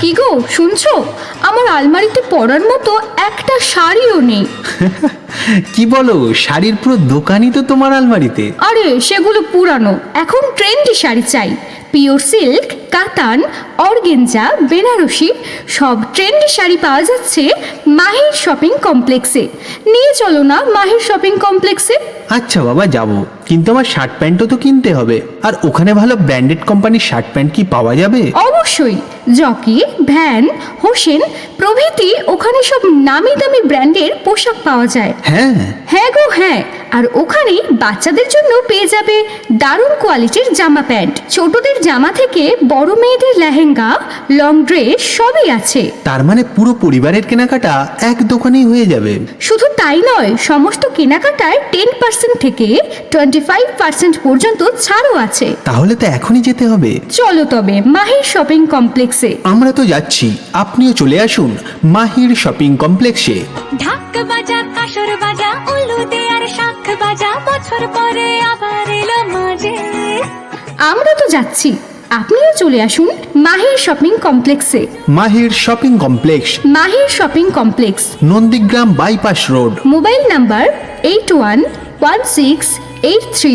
কি গো শুনছো? আমার আলমারিতে পরার মতো একটা শাড়িও নেই। কি বলো শাড়ির পুরো দোকানই তো তোমার আলমারিতে। আরে সেগুলো পুরানো। এখন ট্রেন্ডি শাড়ি চাই। Pure silk katan organza Banarasi সব ট্রেন্ডি শাড়ি পাওয়া যাচ্ছে মাহির শপিং কমপ্লেক্সে। নিয়ে চলো না মাহির শপিং কমপ্লেক্সে। আচ্ছা বাবা যাব। কিন্তু আমার শার্ট প্যান্টও তো কিনতে হবে। আর ওখানে ভালো ব্র্যান্ডেড কোম্পানির শার্ট প্যান্ট কি পাওয়া যাবে? অবশ্যই। জকি ভ্যান হোসেন প্রভৃতি ওখানে সব নামি দামি ব্র্যান্ডের পোশাক পাওয়া যায়। হ্যাঁ। হ্যাঁ গো হ্যাঁ। আর ওখানে বাচ্চাদের জন্য পেয়ে যাবে দারুণ কোয়ালিটির জামা প্যান্ট। ছোটদের জামা থেকে বড় মেয়েদের লেহেঙ্গা লং ড্রেস সবই আছে। তার মানে পুরো পরিবারের কেনাকাটা এক দোকানেই হয়ে যাবে। শুধু তাই নয় সমস্ত কেনাকাটায় টেন পার্সেন্ট থেকে টোয়েন্টি ফাইভ পার্সেন্ট পর্যন্ত ছাড়ও আছে। তাহলে তো এখনই যেতে হবে। চলো তবে মাহির শপিং কমপ্লেক্সে আমরা তো যাচ্ছি। আপনিও চলে আসুন মাহির শপিং কমপ্লেক্সে ঢাক বাজা কাসর বাজা উলুদে বছর পরে আবার এলো মাঝে। আমরা তো যাচ্ছি। আপনিও চলে আসুন মাহির শপিং কমপ্লেক্সে। Mahir shopping complex. Mahir shopping complex. Nandigram bypass road. Mobile number eight one one six eight three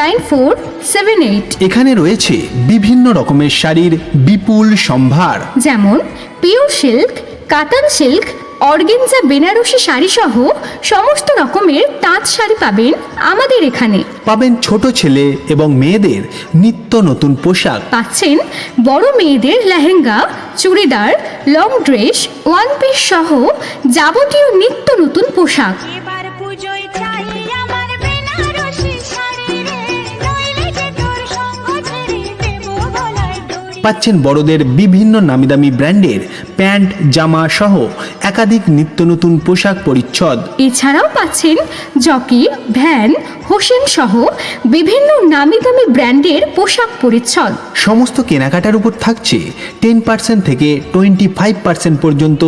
nine four seven eight. এখানে রয়েছে বিভিন্ন রকমের শাড়ির বিপুল সম্ভার। যেমন pure silk katan silk organza Banarasi sari সহ সমস্ত রকমের তাঁত শাড়ি পাবেন আমাদের এখানে। পাবেন ছোট ছেলে এবং মেয়েদের নিত্য নতুন পোশাক। পাচ্ছেন বড় মেয়েদের lehenga churidar long dress one piece সহ যাবতীয় নিত্য নতুন পোশাক। এবার পুজোয় পাচ্ছেন বড়দের বিভিন্ন নামি দামি ব্র্যান্ডের প্যান্ট জামা সহ একাধিক নিত্য নতুন পোশাক পরিচ্ছদ। এছাড়াও পাচ্ছেন জকি ভ্যান হোসেন সহ বিভিন্ন নামি দামি ব্র্যান্ডের পোশাক পরিচ্ছদ। সমস্ত কেনাকাটার উপর থাকছে টেন পার্সেন্ট থেকে টোয়েন্টি ফাইভ পার্সেন্ট পর্যন্ত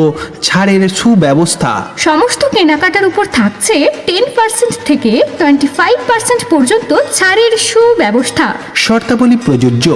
ছাড়ের সুব্যবস্থা। সমস্ত কেনাকাটার উপর থাকছে টেন পার্সেন্ট থেকে টোয়েন্টি ফাইভ পার্সেন্ট পর্যন্ত ছাড়ের সুব্যবস্থা। শর্তাবলী প্রযোজ্য।